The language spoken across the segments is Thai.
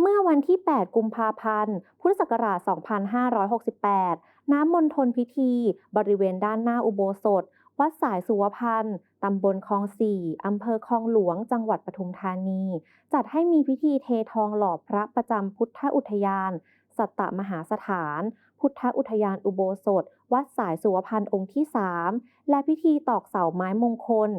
เมื่อวันที่ 8 กุมภาพันธ์ พุทธศักราช 2568 น้ำมณฑลพิธี บริเวณด้านหน้าอุโบสถ วัดสายสุวพันธ์ตำบลคลองสี่อำเภอคลองหลวง จังหวัดปทุมธานี จัดให้มีพิธีเททองหล่อพระประจำพุทธอุทยาน สัตตมหาสถาน พุทธอุทยานอุโบสถ วัดสายสุวพันธ์องค์ที่ 3 และพิธีตอกเสาไม้มงคล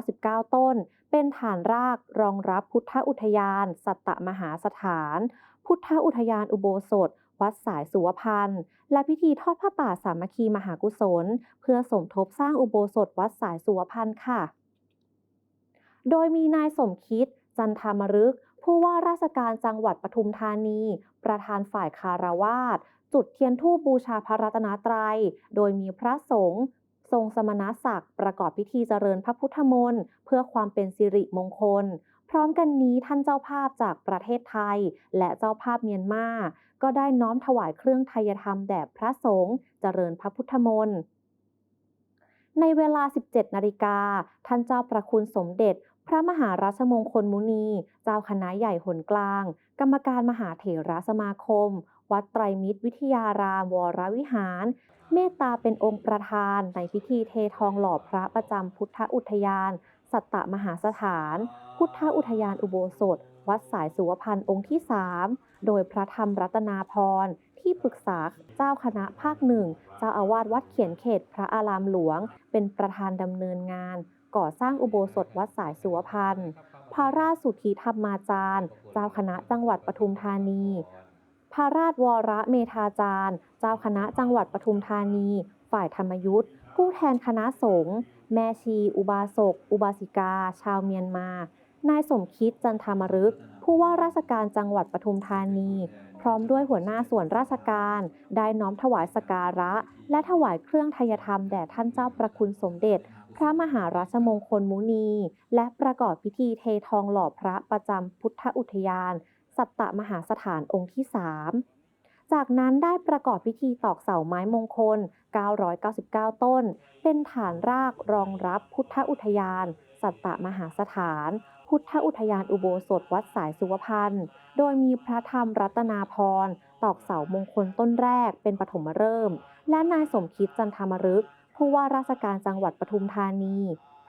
999 ต้น เป็นฐานรากรองรับพุทธอุทยาน สัตตมหาสถาน พุทธอุทยานอุโบสถวัดสายสุวพันธ์และพิธีทอดผ้าป่าสามัคคีมหากุศล เพื่อสมทบสร้างอุโบสถวัดสายสุวพันธ์ค่ะ โดยมีนายสมคิด จันทามรึก ผู้ว่าราชการจังหวัดปทุมธานี ประธานฝ่ายคารวาสจุดเทียนธูปบูชาพระรัตนตรัย โดยมีพระสงฆ์ทรงสมณศักดิ์ประกอบพิธีเจริญพระพุทธมนต์เพื่อความเป็นสิริมงคล พร้อมกันนี้ท่านเจ้าภาพจากประเทศไทย และเจ้าภาพเมียนมา ก็ได้น้อมถวายเครื่องไทยธรรมแด่พระสงฆ์เจริญพระพุทธมนต์ในเวลา 17 นาฬิกา ท่านเจ้าประคุณสมเด็จ พระมหาราชมงคลมุนี เจ้าคณะใหญ่หนกลาง กรรมการมหาเถรสมาคม วัดไตรมิตรวิทยารามวรวิหาร เมตตาเป็นองค์ประธานในพิธีเททองหล่อพระประจำพุทธอุทยาน สัตตมหาสถาน พุทธอุทยานอุโบสถ วัดสายสุวพันธ์องค์ที่ 3 โดยพระธรรมรัตนาพรที่ปรึกษาเจ้าคณะภาคหนึ่ง เจ้าอาวาสวัดเขียนเขตพระอารามหลวง เป็นประธานดำเนินงาน ก่อสร้างอุโบสถวัดสายสุวพันธ์พระราชสุธิธรรมาจารย์ เจ้าคณะจังหวัดปทุมธานีพระราชวรเมธาจารย์ เจ้าคณะจังหวัดปทุมธานี ฝ่ายธรรมยุทธ์ผู้แทนคณะสงฆ์ แม่ชี อุบาสก อุบาสิกา ชาวเมียนมา นายสมคิดจันทามรึก ผู้ว่าราชการจังหวัดปทุมธานี พร้อมด้วยหัวหน้าส่วนราชการ ได้น้อมถวายสการะ และถวายเครื่องไทยธรรมแด่ท่านเจ้าประคุณสมเด็จ พระมหาราชมงคลมุนี และประกอบพิธีเททองหล่อพระประจำพุทธอุทยาน สัตตมหาสถานองค์ที่3 จากนั้นได้ประกอบพิธีตอกเสาไม้มงคล 999 ต้น เป็นฐานรากรองรับพุทธอุทยาน สัตตมหาสถาน พุทธอุทยานอุโบสถวัดสายสุวพันธ์ โดยมีพระธรรมรัตนาพร ตอกเสามงคลต้นแรกเป็นปฐมฤกษ์และนายสมคิดจันทามรึกผู้ว่าราชการจังหวัดปทุมธานี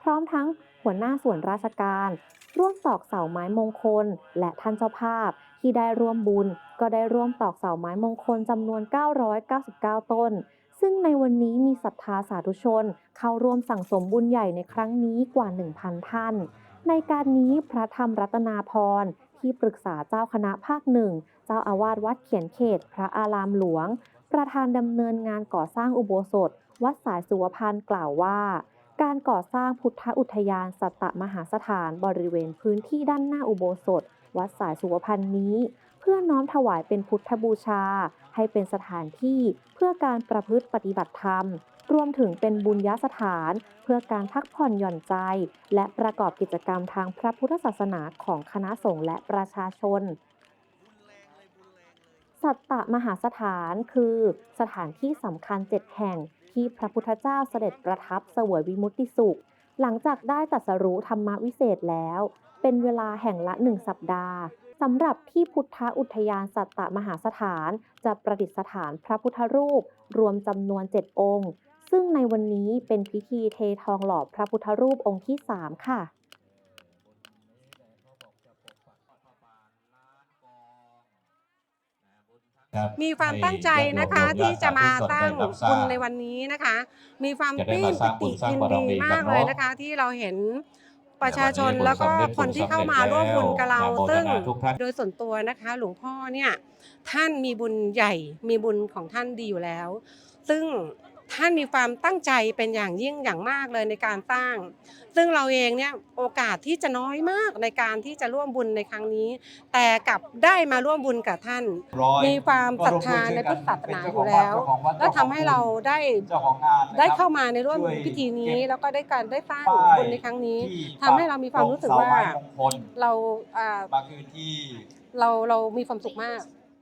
ร้อมทั้งหัวหน้าส่วนราชการ ร่วมตอกเสาไม้มงคล และท่านเจ้าภาพที่ได้ร่วมบุญ ก็ได้ร่วมตอกเสาไม้มงคลจำนวน 999 ต้น ซึ่งในวันนี้มีศรัทธาสาธุชน เข้าร่วมสั่งสมบุญใหญ่ในครั้งนี้กว่า 1,000 ท่าน ในการนี้พระธรรมรัตนาพรที่ปรึกษาเจ้าคณะภาคหนึ่ง เจ้าอาวาสวัดเขียนเขต พระอารามหลวง ประธานดำเนินงานก่อสร้างอุโบสถ วัดสายสุวพันธ์กล่าวว่า การก่อสร้างพุทธอุทยานสัตตมหาสถานบริเวณพื้นที่ด้านหน้าอุโบสถ วัดสายสุวพันธ์นี้ เพื่อน้อมถวายเป็นพุทธบูชา ให้เป็นสถานที่เพื่อการประพฤติปฏิบัติธรรม รวมถึงเป็นบุญญสถาน เพื่อการพักผ่อนหย่อนใจ และประกอบกิจกรรมทางพระพุทธศาสนาของคณะสงฆ์และประชาชน สัตตมหาสถานคือสถานที่สำคัญเจ็ดแห่งที่พระพุทธเจ้าเสด็จประทับเสวยวิมุตติสุข หลังจากได้ตัสรู้ธรรมวิเศษแล้ว เป็นเวลาแห่งละหนึ่งสัปดาห์สำหรับที่พุทธอุทยานสัตตมหาสถานจะประดิษฐานพระพุทธรูป รวมจำนวนเจ็ดองค์ ซึ่งในวันนี้เป็นพิธีเททองหล่อพระพุทธรูปองค์ที่สามค่ะ มีความตั้งใจนะคะที่จะมาตั้งบุญในวันนี้นะคะ มีความปลื้มปิติยินดีมากเลยนะคะ ที่เราเห็นประชาชนแล้วก็คนที่เข้ามาร่วมบุญกับเรา ซึ่งโดยส่วนตัวนะคะ หลวงพ่อเนี่ยท่านมีบุญใหญ่มีบุญของท่านดีอยู่แล้ว ซึ่ง ท่านมีความตั้งใจเป็นอย่างยิ่งอย่างมากเลยในการสร้าง ซึ่งเราเองเนี่ยโอกาสที่จะน้อยมากในการที่จะร่วมบุญในครั้งนี้ แต่กลับได้มาร่วมบุญกับท่าน มีความศรัทธาในพุทธศาสนาอยู่แล้ว และทำให้เราได้เจ้าของงานนะครับได้เข้ามาในร่วมช่วยพิธีนี้เก็บแล้วก็ได้การได้สร้างป้ายบุญในครั้งนี้ที่ทำให้เรามีความรู้สึกว่าเสไม้มงคลเราอ่ามาคือที่เราเรามีความสุขมาก